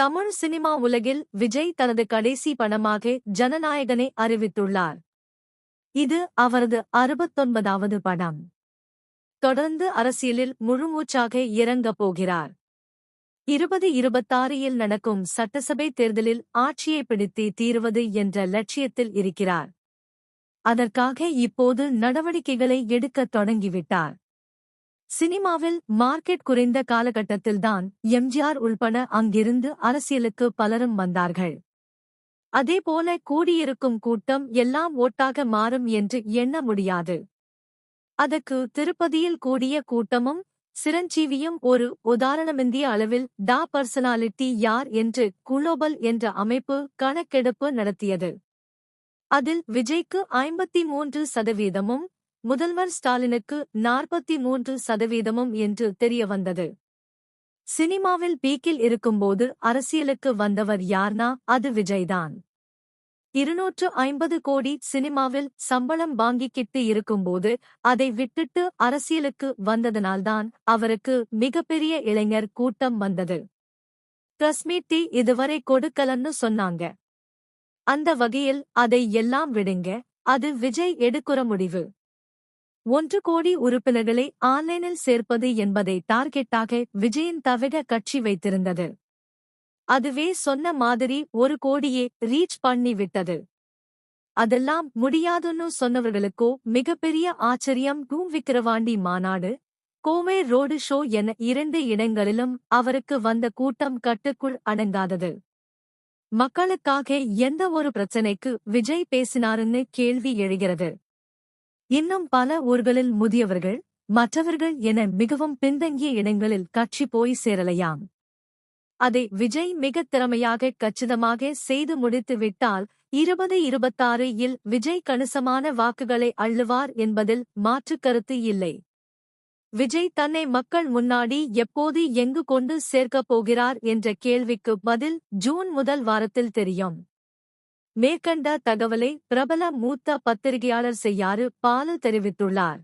Tamil cinema உலகில் விஜய் தனது கடைசி படமாக ஜனநாயகனை அறிவித்துள்ளார். இது அவரது அறுபத்தொன்பதாவது படம். தொடர்ந்து அரசியலில் முழுமூச்சாக இறங்கப் போகிறார். இருபது இருபத்தாறில் நடக்கும் சட்டசபை தேர்தலில் ஆட்சியை பிடித்தே தீருவது என்ற லட்சியத்தில் இருக்கிறார். அதற்காக இப்போது நடவடிக்கைகளை எடுக்கத் தொடங்கிவிட்டார். சினிமாவில் மார்க்கெட் குறைந்த காலகட்டத்தில்தான் எம்ஜிஆர் உள்பட அங்கிருந்து அரசியலுக்கு பலரும் வந்தார்கள். அதேபோல கூடியிருக்கும் கூட்டம் எல்லாம் ஓட்டாக மாறும் என்று எண்ண முடியாது. அதற்கு திருப்பதியில் கூடிய கூட்டமும் சிரஞ்சீவியும் ஒரு உதாரணமிந்திய அளவில் டா பர்சனாலிட்டி யார் என்று குளோபல் என்ற அமைப்பு கணக்கெடுப்பு நடத்தியது. அதில் விஜய்க்கு ஐம்பத்தி மூன்று சதவீதமும் முதல்வர் ஸ்டாலினுக்கு நாற்பத்தி மூன்று சதவீதமும் என்று தெரியவந்தது. சினிமாவில் பீக்கில் இருக்கும்போது அரசியலுக்கு வந்தவர் யார்னா அது விஜய்தான். இருநூற்று ஐம்பது கோடி சினிமாவில் சம்பளம் வாங்கிக்கிட்டு இருக்கும்போது அதை விட்டுட்டு அரசியலுக்கு வந்ததனால்தான் அவருக்கு மிகப்பெரிய இளைஞர் கூட்டம் வந்தது. பிரஸ்மீட்டி இதுவரை கொடுக்கலன்னு சொன்னாங்க. அந்த வகையில் அதை எல்லாம் விடுங்க அது விஜய் எடுக்குற முடிவு. ஒன்று கோடி உறுப்பினர்களை ஆன்லைனில் சேர்ப்பது என்பதை டார்கெட்டாக விஜயின் தவிர கட்சி வைத்திருந்தது. அதுவே சொன்ன மாதிரி ஒரு கோடியே ரீச் பண்ணி விட்டது. அதெல்லாம் முடியாதுன்னு சொன்னவர்களுக்கோ மிகப்பெரிய ஆச்சரியம் டூம் விக்கிரவாண்டி மாநாடு கோமே ரோடு ஷோ என இரண்டு இடங்களிலும் அவருக்கு வந்த கூட்டம் கட்டுக்குள் அடங்காதது. மக்களுக்காக எந்த ஒரு பிரச்சனைக்கு விஜய் பேசினாருன்னு கேள்வி எழுகிறது. இன்னும் பல ஊர்களில் முதியவர்கள் மற்றவர்கள் என மிகவும் பின்தங்கிய இடங்களில் கட்சி போய் சேரலையாம். அதை விஜய் மிகத் திறமையாக கச்சிதமாக செய்து முடித்து விட்டால் இருபது இருபத்தாறு இல் விஜய் கணிசமான வாக்குகளை அள்ளுவார் என்பதில் மாற்றுக் கருத்து இல்லை. விஜய் தன்னை மக்கள் முன்னாடி எப்போது எங்கு கொண்டு சேர்க்கப் போகிறார் என்ற கேள்விக்கு பதில் ஜூன் முதல் வாரத்தில் தெரியும். மேற்கண்ட தகவலை பிரபல மூத்த பத்திரிகையாளர் செய்யாறு பாலு தெரிவித்துள்ளார்.